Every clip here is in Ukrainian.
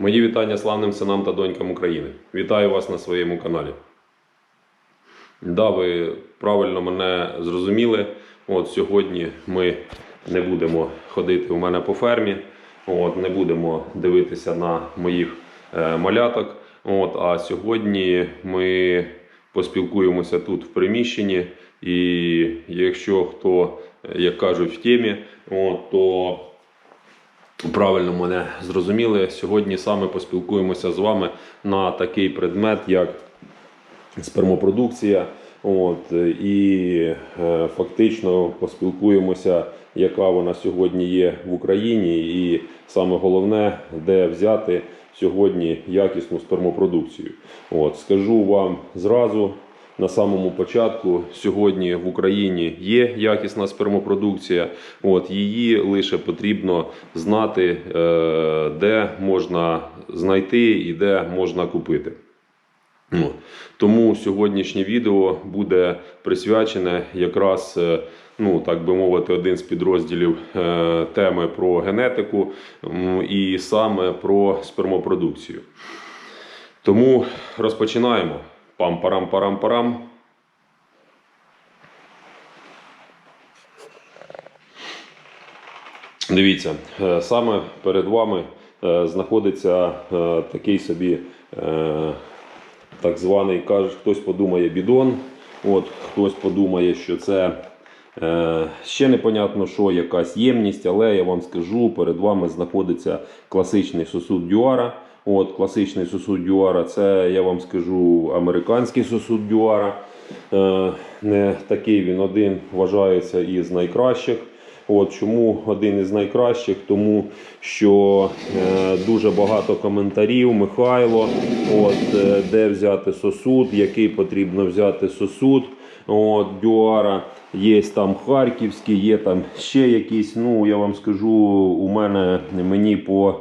Мої вітання славним синам та донькам України. Вітаю вас на своєму каналі. Да, ви правильно мене зрозуміли. От сьогодні ми не будемо ходити у мене по фермі, от, не будемо дивитися на моїх е, маляток. От, а сьогодні ми поспілкуємося тут в приміщенні. І якщо хто, як кажуть, в темі, от, то правильно мене зрозуміли. Сьогодні саме поспілкуємося з вами на такий предмет, як спермопродукція. От, і е, фактично поспілкуємося, яка вона сьогодні є в Україні, і саме головне, де взяти сьогодні якісну спермопродукцію. От, скажу вам зразу. На самому початку сьогодні в Україні є якісна спермопродукція. От її лише потрібно знати, е, де можна знайти і де можна купити. Ну, Тому сьогоднішнє відео буде присвячене якраз, е, ну так би мовити, один з підрозділів е, теми про генетику і саме про спермопродукцію. Тому розпочинаємо. Пам-парам-парам-парам. Дивіться, е, саме перед вами е, знаходиться е, такий собі так званий, каже, хтось подумає бідон, от, хтось подумає, що це ще непонятно що, якась ємність, але я вам скажу, перед вами знаходиться класичний сосуд Дюара. От, класичний сосуд Дюара, це я вам скажу американський сосуд Дюара. Е, не такий він один вважається із найкращих. От чому один із найкращих? Тому що е, дуже багато коментарів. Михайло, от е, де взяти сосуд, який потрібно взяти сосуд. От Дюара. Є там харківські, є там ще якісь. Ну я вам скажу, у мене мені по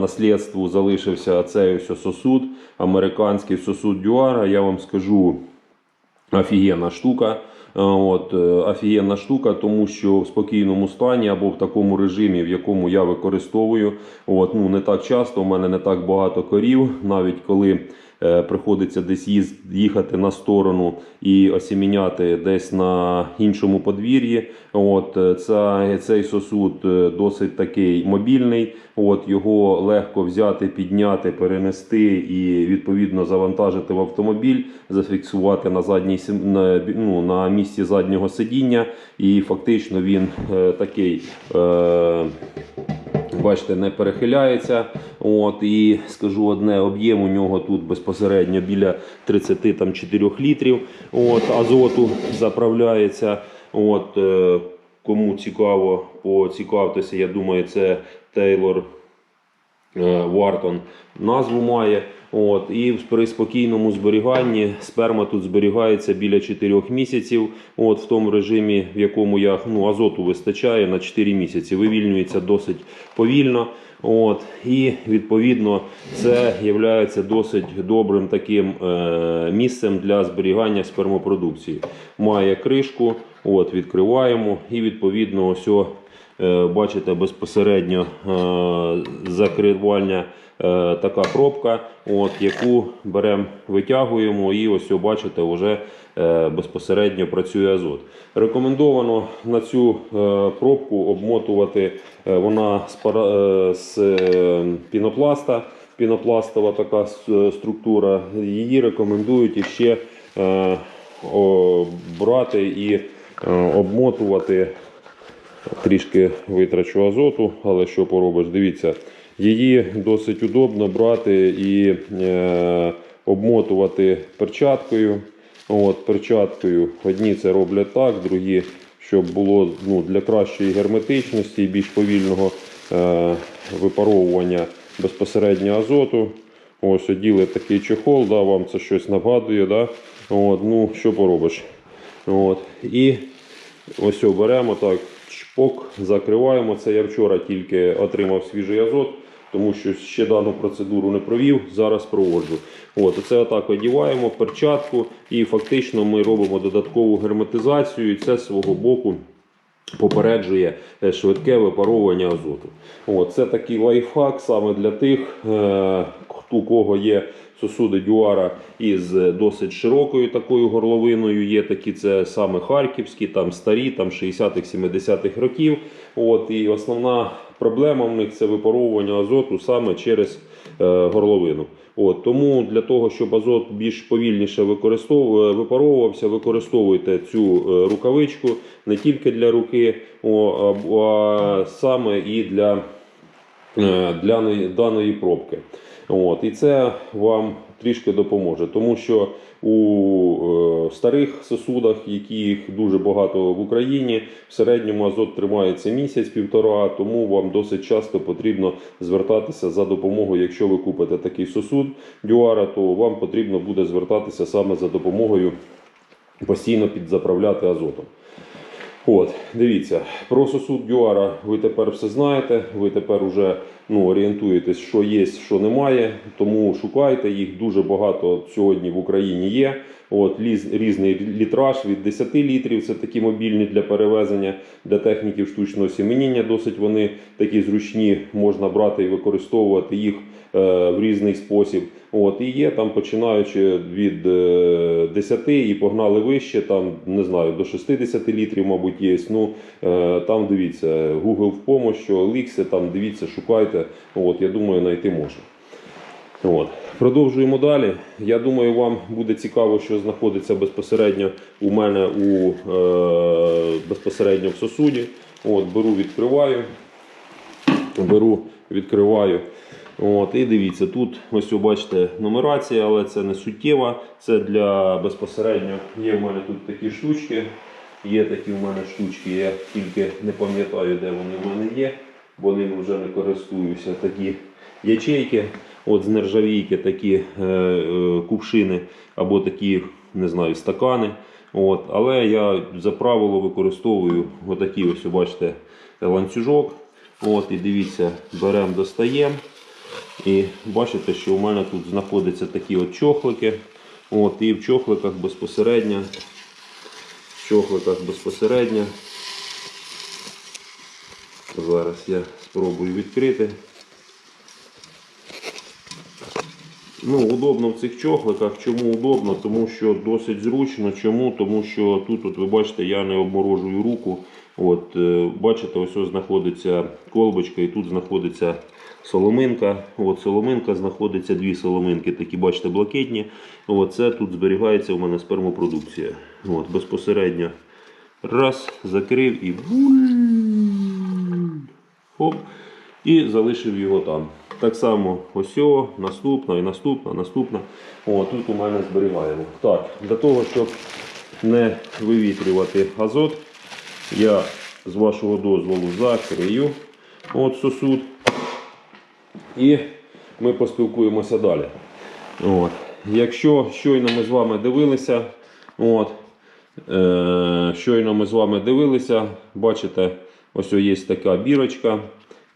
наслідству залишився цей ось сосуд, американський сосуд Дюара. Я вам скажу. Офігенна штука. Е, От, е, офігенна штука, тому що в спокійному стані або в такому режимі, в якому я використовую, от, ну, не так часто, у мене не так багато корів, навіть коли е, приходиться десь їхати на сторону і осіміняти десь на іншому подвір'ї. От, е, ця, цей сосуд е, досить такий мобільний, от, його легко взяти, підняти, перенести і відповідно завантажити в автомобіль, зафіксувати на, задній, на, ну, на місці заднього сидіння. І фактично він е, такий. Е, Бачите, не перехиляється. От, і скажу одне, об'єм у нього тут безпосередньо біля 34 літрів от, азоту заправляється. От, е, кому цікаво, поцікавтеся, я думаю, це е, Вартон назву має. От, і при спокійному зберіганні сперма тут зберігається біля 4 місяців. От, в тому режимі, в якому я ну, азоту вистачає на 4 місяці. Вивільнюється досить повільно. От, і відповідно це є досить добрим таким е, місцем для зберігання спермопродукції. Має кришку, от, відкриваємо і відповідно ось Е, Бачите, безпосередньо е, закривання е, така пробка, от, яку беремо, витягуємо і ось бачите, вже е, безпосередньо працює азот. Рекомендовано на цю е, пробку обмотувати е, вона з, е, е, пінопласта. Пінопластова така структура. Її рекомендують іще е, брати і е, обмотувати трішки витрачу азоту, але що поробиш, дивіться, її досить удобно брати і е, обмотувати перчаткою. От, перчаткою. Одні це роблять так, другі, щоб було ну, для кращої герметичності і більш повільного е, випаровування безпосередньо азоту. Ось оділи такий чехол, да, вам це щось нагадує. Да? От, ну, що поробиш. От, і Ось беремо так, чпок, закриваємо. Це я вчора тільки отримав свіжий азот, тому що ще дану процедуру не провів, зараз проводжу. От, оце отак одіваємо перчатку і фактично ми робимо додаткову герметизацію. І це з свого боку попереджує е, швидке випаровування азоту. От, це такий лайфхак саме для тих, е, у кого є сосуди дюара із досить широкою такою горловиною. Є такі, це саме харківські, там старі, там 60-х, 70-х років. От, і основна проблема в них це випаровування азоту саме через е, горловину. От, тому для того, щоб азот більш повільніше використов... випаровувався, використовуйте цю е, рукавичку не тільки для руки, а, саме і для, е, для даної пробки. От, і це вам трішки допоможе, тому що у е, старих сосудах, яких дуже багато в Україні, в середньому азот тримається місяць-півтора, тому вам досить часто потрібно звертатися за допомогою. Якщо ви купите такий сосуд дюара, то вам потрібно буде звертатися саме за допомогою постійно підзаправляти азотом. От, дивіться, про сосуд Дюара ви тепер все знаєте. Ви тепер вже ну, орієнтуєтесь, що є, що немає. Тому шукайте їх дуже багато сьогодні в Україні є. От, різний літраж від 10 літрів. Це такі мобільні для перевезення для техніків штучного сіменіння. Досить вони такі зручні, можна брати і використовувати їх в різний спосіб. От, і є там починаючи від е, 10 і погнали вище, там не знаю, до 60 літрів, мабуть, є. Ну, е, там дивіться, Google в помощь, Elixir, там дивіться, шукайте. От, я думаю, знайти можна. От. Продовжуємо далі. Я думаю, вам буде цікаво, що знаходиться безпосередньо у мене у, е, безпосередньо в сосуді. От, беру, відкриваю. Беру, відкриваю. От, і дивіться, тут ось ви бачите нумерація, але це не суттєва. Це для безпосередньо є в мене тут такі штучки. Є такі в мене штучки, я тільки не пам'ятаю, де вони в мене є, бо ними вже не користуюся. Такі ячейки, от з нержавійки, такі е, е, кувшини або такі, не знаю, стакани. От, але я за правило використовую отакий ось, бачите, ланцюжок. От, і дивіться, беремо, достаємо. І бачите, що у мене тут знаходяться такі от чохлики. От, і в чохликах безпосередньо. В чохликах безпосередньо. Зараз я спробую відкрити. Ну, удобно в цих чохликах. Чому удобно? Тому що досить зручно. Чому? Тому що тут, от, ви бачите, я не обморожую руку. От, е, бачите, ось ось знаходиться колбочка і тут знаходиться соломинка. От, соломинка знаходиться дві соломинки, такі бачите, блакитні. От, це тут зберігається у мене спермопродукція. От, безпосередньо раз, закрив і хоп, і залишив його там. Так само ось наступна і наступна, наступна. О, тут у мене зберігаємо. Так, для того, щоб не вивітрювати азот, я з вашого дозволу закрию от сосуд. І ми поспілкуємося далі. От. Якщо щойно ми з вами дивилися, от, е, щойно ми з вами дивилися, бачите, ось є така бірочка.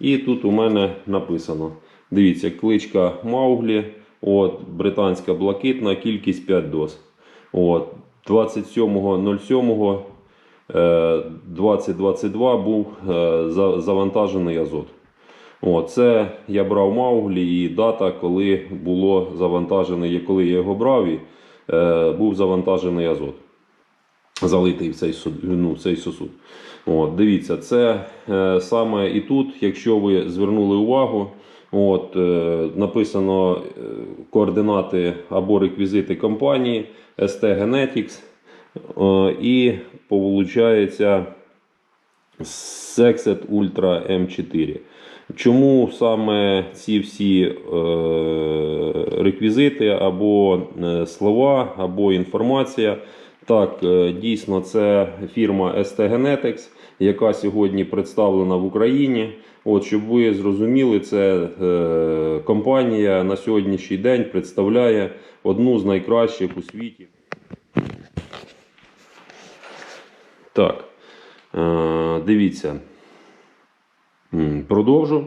І тут у мене написано. Дивіться, кличка Мауглі, от, британська блакитна, кількість 5 доз. От, 27.07 е, 2022 був е, завантажений азот. О, це я брав Мауглі і дата, коли було завантажений, коли я його брав, і, е, був завантажений азот. Залитий в цей, ну, в цей сосуд. От, дивіться, це е, саме і тут, якщо ви звернули увагу, от, е, написано е, координати або реквізити компанії ST Genetics. Е, і получається Sexet Ultra M4. Чому саме ці всі е, реквізити або е, слова, або інформація? Так, е, дійсно, це фірма ST Genetics, яка сьогодні представлена в Україні. От, щоб ви зрозуміли, це компанія на сьогоднішній день представляє одну з найкращих у світі. Так, дивіться. Продовжу.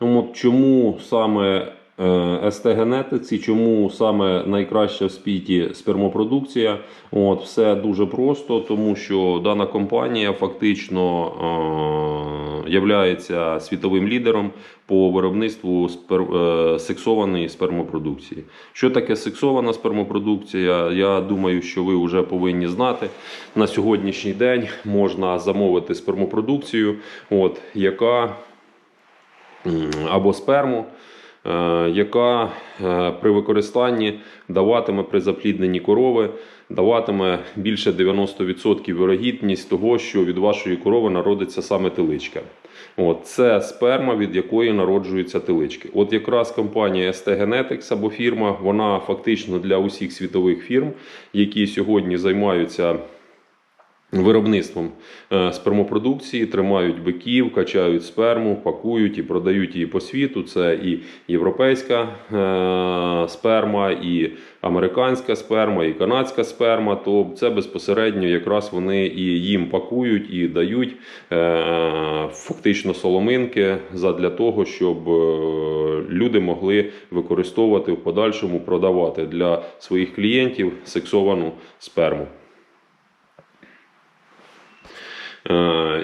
От чому саме е, СТ Genetics чому саме найкраща в світі спермопродукція. От, все дуже просто, тому що дана компанія фактично е, являється світовим лідером по виробництву спер, е, сексованої спермопродукції. Що таке сексована спермопродукція? Я думаю, що ви вже повинні знати. На сьогоднішній день можна замовити спермопродукцію, от, яка або сперму, яка е, при використанні даватиме при заплідненні корови, даватиме більше 90% вирогідність того, що від вашої корови народиться саме теличка. От, це сперма, від якої народжуються телички. От якраз компанія ST Genetics або фірма, вона фактично для усіх світових фірм, які сьогодні займаються виробництвом е, спермопродукції, тримають биків, качають сперму, пакують і продають її по світу. Це і європейська е, сперма, і американська сперма, і канадська сперма. То це безпосередньо якраз вони і їм пакують і дають е, фактично соломинки задля того, щоб люди могли використовувати в подальшому, продавати для своїх клієнтів сексовану сперму. Е,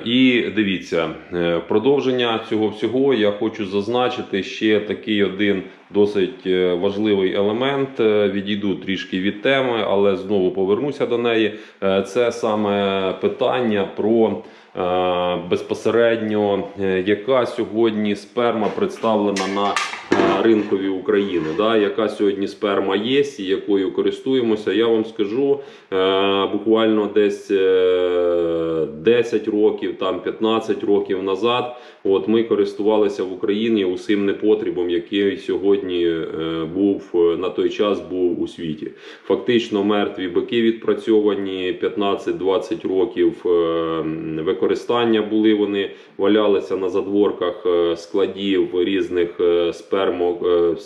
І дивіться, е, продовження цього всього я хочу зазначити ще такий один досить е, важливий елемент. Е, Відійду трішки від теми, але знову повернуся до неї. Е, Це саме питання про безпосередньо, яка сьогодні сперма представлена на ринкові України. Да? Яка сьогодні сперма є і якою користуємося, я вам скажу буквально десь е, 10 років, там 15 років назад. От ми користувалися в Україні усім непотрібом, який сьогодні е, був е, на той час був у світі. Фактично мертві бики відпрацьовані 15-20 років е, використання були. Вони валялися на задворках складів різних спермо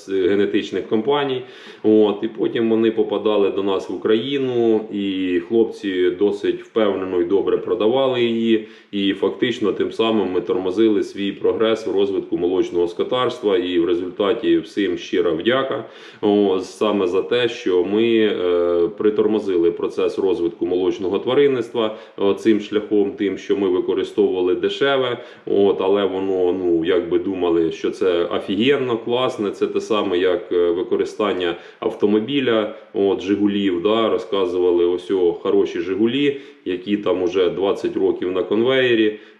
генетичних компаній. От і потім вони попадали до нас в Україну, і хлопці досить впевнено і добре продавали її. І фактично тим самим ми тормозили свій прогрес у розвитку молочного скотарства. І в результаті всім щира вдяка о, саме за те, що ми е, притормозили процес розвитку молочного тваринництва о, цим шляхом, тим, що ми використовували дешеве, от але воно ну якби думали, що це офігенно, класне. Це те саме, як е, використання автомобіля, от Жигулів. Да, розказували ось о, хороші Жигулі, які там уже 20 років на конвеєрі, е,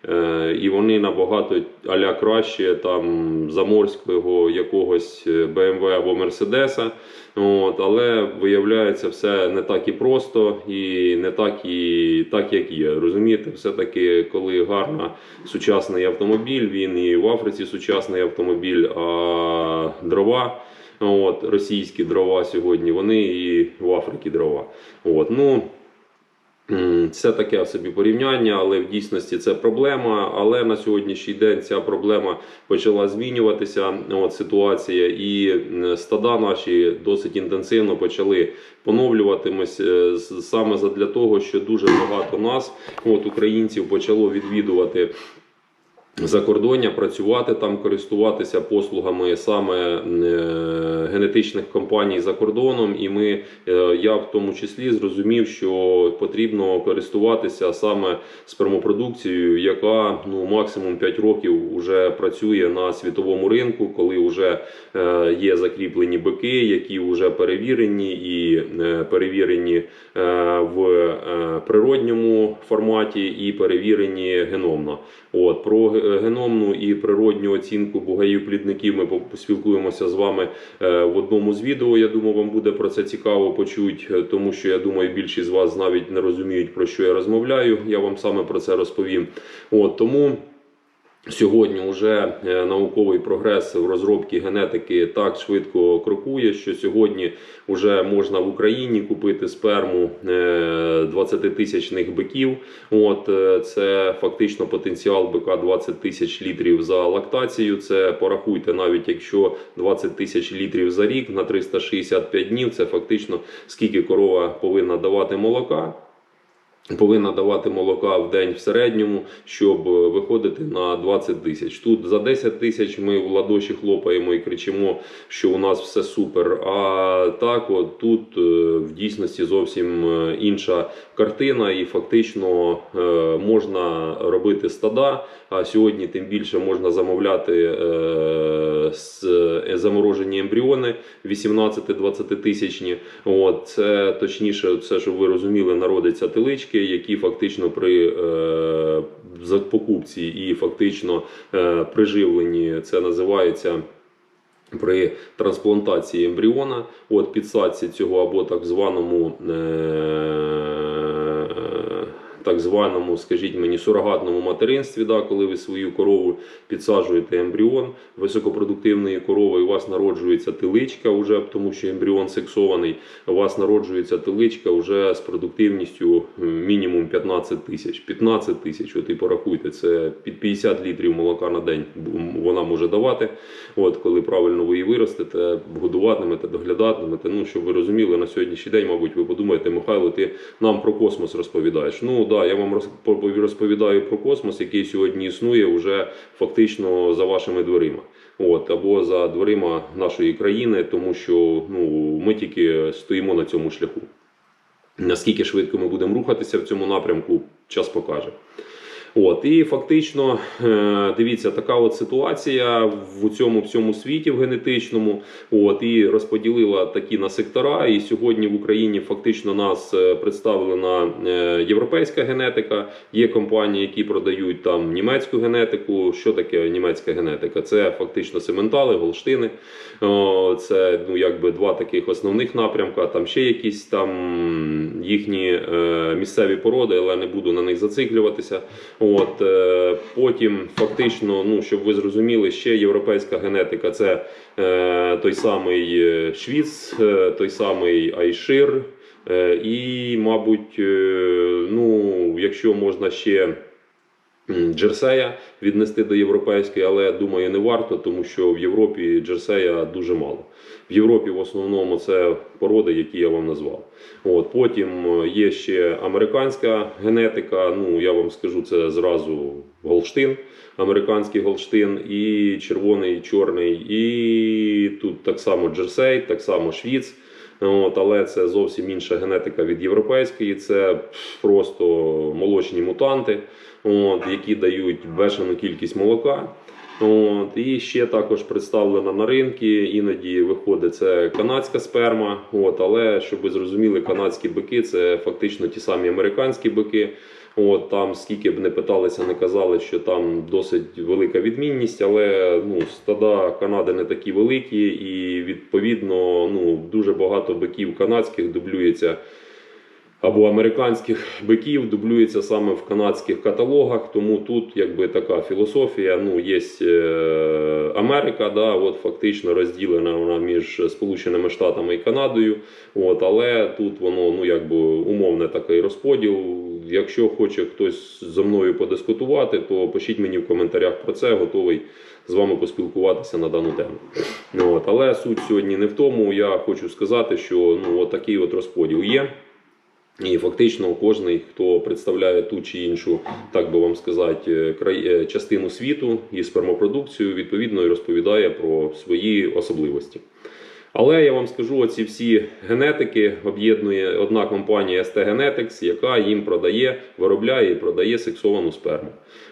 і вони набагато аля краще там заморського якогось е, BMW або Мерседеса. От, але виявляється, все не так і просто і не так і так, як є. Розумієте, все-таки, коли гарно сучасний автомобіль, він і в Африці сучасний автомобіль, а дрова. От, російські дрова сьогодні, вони і в Африці дрова. От, ну, Це таке собі порівняння, але в дійсності це проблема. Але на сьогоднішній день ця проблема почала змінюватися. От ситуація, і стада наші досить інтенсивно почали поновлюватимось е, саме задля того, що дуже багато нас, от українців, почало відвідувати. Закордоння працювати там, користуватися послугами саме е, генетичних компаній за кордоном, і ми е, я в тому числі зрозумів, що потрібно користуватися саме спермопродукцією, яка ну максимум 5 років вже працює на світовому ринку, коли вже е, є закріплені бики, які вже перевірені і перевірені в природньому форматі і перевірені геномно. От про геномну і природню оцінку бугаїв плідників ми по- поспілкуємося з вами е, в одному з відео. Я думаю, вам буде про це цікаво почути, е, тому що я думаю, більшість з вас навіть не розуміють про що я розмовляю. Я вам саме про це розповім. От тому. Сьогодні вже е, науковий прогрес в розробці генетики так швидко крокує, що сьогодні вже можна в Україні купити сперму 20-тисячних биків. От е, це фактично потенціал бика 20 тисяч літрів за лактацію. Це порахуйте, навіть якщо 20 тисяч літрів за рік на 365 днів, це фактично скільки корова повинна давати молока. Повинна давати молока в день в середньому, щоб е, виходити на 20 тисяч. Тут за 10 тисяч ми в ладоші хлопаємо і кричимо, що у нас все супер. А так, от тут е, в дійсності зовсім е, інша картина, і фактично можна робити стада. А сьогодні тим більше можна замовляти е, е, заморожені ембріони 18-20 тисячні. От це точніше, це щоб ви розуміли, народиться телички, які фактично при е, покупці і фактично приживленні це називається. При трансплантації ембріона, от підсадці цього або так званому, е, так званому, скажіть мені, сурогатному материнстві, да, коли ви свою корову підсаджуєте ембріон високопродуктивної корови, і у вас народжується теличка, вже, тому що ембріон сексований, у вас народжується теличка вже з продуктивністю мінімум 15 тисяч. 15 тисяч, от і порахуйте, це під 50 літрів молока на день вона може давати. От коли правильно ви її виростете, годуватимете, доглядатимете. Ну щоб ви розуміли, на сьогоднішній день, мабуть, ви подумаєте, Михайло, ти нам про космос розповідаєш. Ну да, я вам розповідаю про космос, який сьогодні існує вже фактично за вашими дверима. От або за дверима нашої країни, тому що ну ми тільки стоїмо на цьому шляху. Наскільки швидко ми будемо рухатися в цьому напрямку, час покаже. От і фактично, е, дивіться, така от ситуація в цьому всьому світі в генетичному. От і розподілила такі на сектора. І сьогодні в Україні фактично нас е, представлена е, європейська генетика. Є компанії, які продають там німецьку генетику. Що таке німецька генетика? Це фактично сементали, голштини. Це ну якби два таких основних напрямка. Там ще якісь там їхні місцеві породи, але не буду на них зациклюватися. От е, потім, фактично, ну щоб ви зрозуміли, ще європейська генетика це е, той самий е, Швіц, е, той самий Айшир. І, мабуть, ну, якщо можна ще Джерсея віднести до європейської, але думаю, не варто, тому що в Європі Джерсея дуже мало. В Європі в основному це породи, які я вам назвав. От потім е, є ще американська генетика. Ну я вам скажу, це зразу Голштин, американський Голштин, і червоний, чорний, і тут так само Джерсей, так само Швіц. От, але це зовсім інша генетика від європейської. Це просто молочні мутанти, от, які дають бешену кількість молока. От, і ще також представлена на ринку. Іноді виходить це канадська сперма. От, але щоб ви зрозуміли, канадські бики це фактично ті самі американські бики. От там скільки б не питалися, не казали, що там досить велика відмінність, але ну стада Канади не такі великі, і відповідно ну дуже багато биків канадських дублюється. Або американських биків дублюється саме в канадських каталогах, тому тут якби така філософія. Ну є е, Америка, да, от фактично розділена вона між Сполученими Штатами і Канадою. От, але тут воно ну якби умовне такий розподіл. Якщо хоче хтось зі мною подискутувати, то пишіть мені в коментарях про це. Готовий з вами поспілкуватися на дану тему. От, але суть сьогодні не в тому. Я хочу сказати, що ну от такий от розподіл є. І фактично кожен, хто представляє ту чи іншу, так би вам сказати, е, край- е, частину світу і спермопродукцію, відповідно і розповідає про свої особливості. Але я вам скажу, оці всі генетики об'єднує одна компанія ST Genetics, яка їм продає, виробляє і продає сексовану сперму.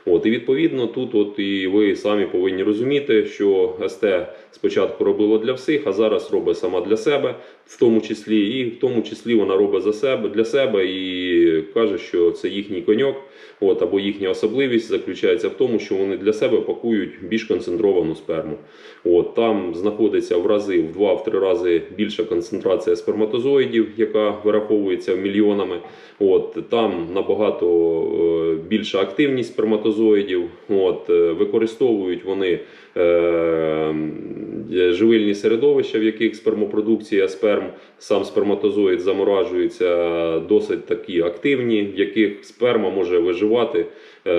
От і відповідно тут, от і ви самі повинні розуміти, що ST спочатку робила для всіх, а зараз робить сама для себе, в тому числі, і в тому числі вона робить за себе для себе і каже, що це їхній коньок. От або їхня особливість заключається в тому, що вони для себе пакують більш концентровану сперму. От там знаходиться в рази в 2-3 рази більша концентрація сперматозоїдів, яка вираховується мільйонами. От там набагато е, більша активність сперматозоїдів. От е, використовують вони живильні середовища, в яких спермопродукція сперм, сам сперматозоїд заморажується досить такі активні, в яких сперма може виживати е,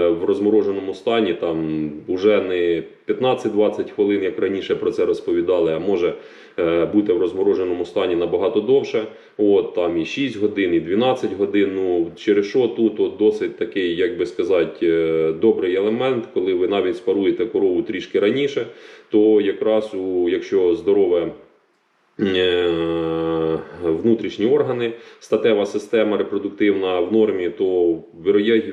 в розмороженому стані, там вже не 15-20 хвилин, як раніше про це розповідали, а може е, бути в розмороженому стані набагато довше. От там і 6 годин, і 12 годин. Ну через що тут от досить такий, як би сказати, е, добрий елемент, коли ви навіть спаруєте корову трішки раніше, то якраз у якщо здорове. Е, Внутрішні органи, статева система репродуктивна в нормі, то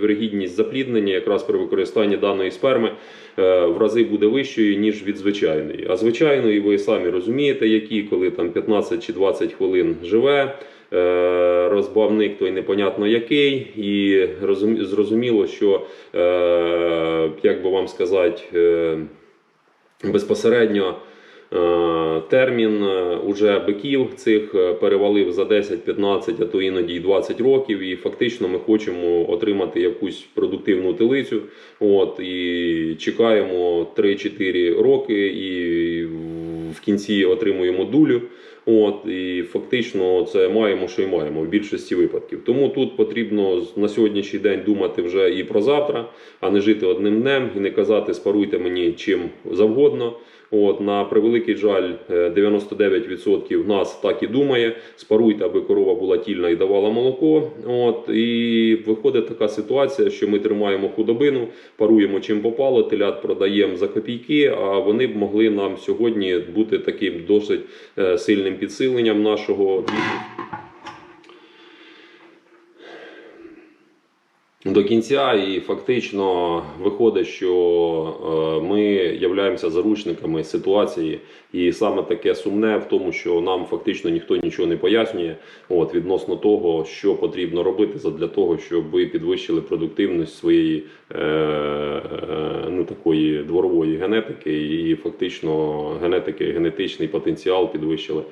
вирогідність запліднення якраз при використанні даної сперми е, в рази буде вищою, ніж від звичайної. А звичайної ви самі розумієте, які, коли там 15 чи 20 хвилин живе, е, розбавник той непонятно який, і зрозуміло, що, як би вам сказати, безпосередньо. Е, Термін е, уже биків цих е, перевалив за 10, 15, а то іноді й 20 років. І фактично ми хочемо отримати якусь продуктивну телицю. От і чекаємо 3-4 роки, і в кінці отримуємо дулю. От і фактично це маємо, що й маємо в більшості випадків. Тому тут потрібно на сьогоднішній день думати вже і про завтра, а не жити одним днем і не казати спаруйте мені чим завгодно. От на превеликий жаль, е, 99% нас так і думає. Спаруйте, аби корова була тільна і давала молоко. От і виходить така ситуація, що ми тримаємо худобину, паруємо чим попало, телят продаємо за копійки. А вони б могли нам сьогодні бути таким досить е, сильним підсиленням нашого бізнесу. До кінця, і фактично виходить, що е, ми являємося заручниками ситуації, і саме таке сумне в тому, що нам фактично ніхто нічого не пояснює. От відносно того, що потрібно робити для того, щоб ви підвищили продуктивність своєї е, е, ну такої дворової генетики, і фактично генетики, генетичний потенціал підвищили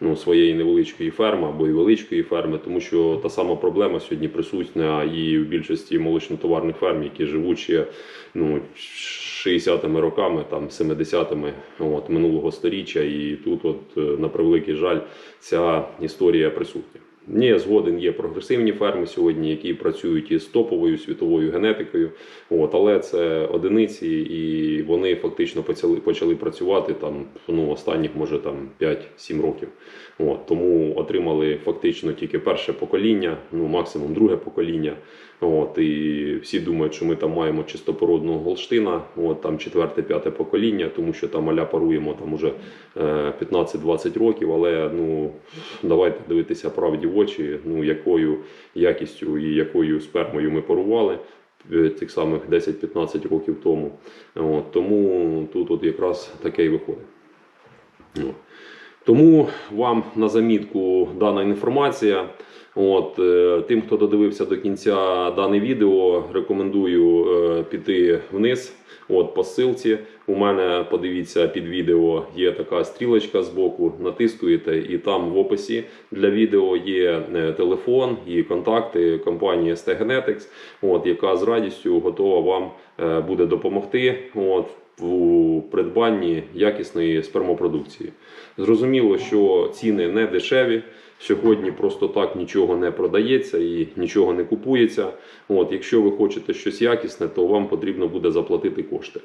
ну, своєї невеличкої ферми або і величкої ферми, тому що та сама проблема сьогодні присутня і в більшості молочнотоварних ферм, які живуть ще ну, 60-ми роками, там 70-ми от, минулого сторіччя, і тут, от, на превеликий жаль, ця історія присутня. Ні, згоден є прогресивні ферми сьогодні, які працюють із топовою світовою генетикою. От, але це одиниці, і вони фактично почали, почали працювати там ну, останніх, може там 5-7 років. От, тому отримали фактично тільки перше покоління, ну максимум друге покоління. От, і всі думають, що ми там маємо чистопородного голштина, от там четверте-п'яте покоління, тому що там аля паруємо там уже е, 15-20 років. Але ну давайте дивитися правді в очі, ну якою якістю і якою спермою ми парували. е, Тих самих 10-15 років тому. От, тому тут от якраз таке і виходить. От. Тому вам на замітку дана інформація. От, е, тим, хто додивився до кінця дане відео, рекомендую е, піти вниз. От по ссылці. У мене подивіться під відео є така стрілочка з боку, натискуєте, і там в описі для відео є е, телефон і контакти компанії STGenetics, от, яка з радістю готова вам буде допомогти. От, у придбанні якісної спермопродукції. Зрозуміло, що ціни не дешеві. Сьогодні просто так нічого не продається і нічого не купується. От, якщо ви хочете щось якісне, то вам потрібно буде заплатити кошти.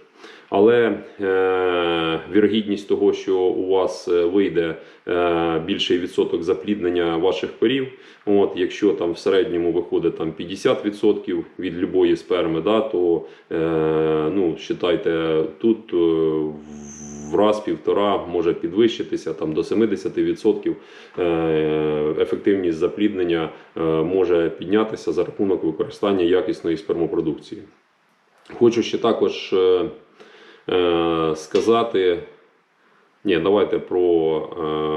Але е, вірогідність того, що у вас е, вийде е, більший відсоток запліднення ваших корів, от, якщо там в середньому виходить там 50% від любої сперми, да, то е, ну, вважайте, тут е, в раз півтора може підвищитися там до 70%. Е, ефективність запліднення е, може піднятися за рахунок використання якісної спермопродукції. Хочу ще також е, сказати. Ні, давайте про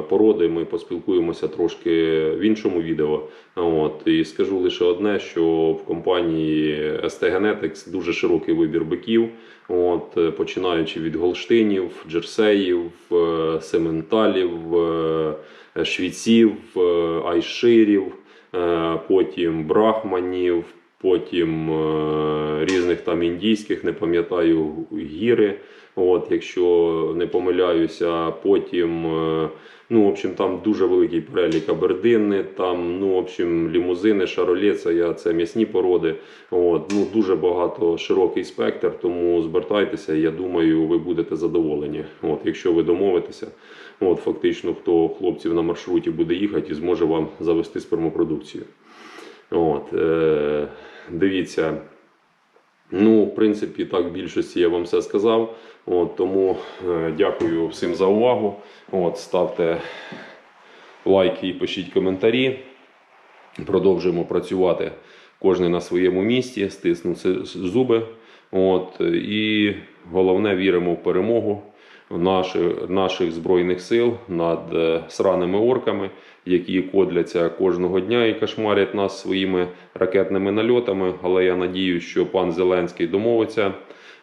е, породи ми поспілкуємося трошки в іншому відео. От, і скажу лише одне, що в компанії ST Genetics дуже широкий вибір биків, от, е, починаючи від голштинів, джерсеїв, е, сементалів, швійців, е, айширів, потім брахманів, потім е, різних там індійських, не пам'ятаю, гіри. От, якщо не помиляюся, потім, е, ну, в общем, там дуже великий перелік абердини, там, ну, в общем, лімузини, шароле, це, це м'ясні породи. От, ну, дуже багато широкий спектр, тому звертайтеся, я думаю, ви будете задоволені. От, якщо ви домовитеся, от, фактично, хто хлопців на маршруті буде їхати і зможе вам завести спермопродукцію. От, е, дивіться, ну, в принципі, так, в більшості я вам все сказав. От, тому е, дякую всім за увагу. От, ставте лайки і пишіть коментарі. Продовжуємо працювати кожен на своєму місці, стиснути зуби. От, і головне, віримо в перемогу наших, наших збройних сил над е, сраними орками, які кодляться кожного дня і кошмарять нас своїми ракетними нальотами. Але я надію, що пан Зеленський домовиться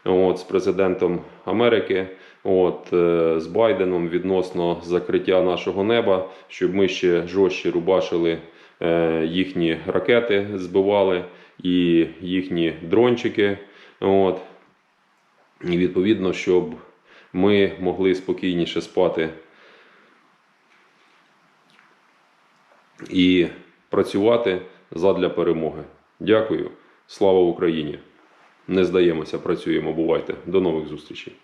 от, з президентом Америки, от, е, з Байденом відносно закриття нашого неба, щоб ми ще жорстче рубашили е, їхні ракети, збивали і їхні дрончики. От. І відповідно, щоб ми могли спокійніше спати і працювати задля перемоги. Дякую. Слава Україні! Не здаємося, працюємо. Бувайте. До нових зустрічей.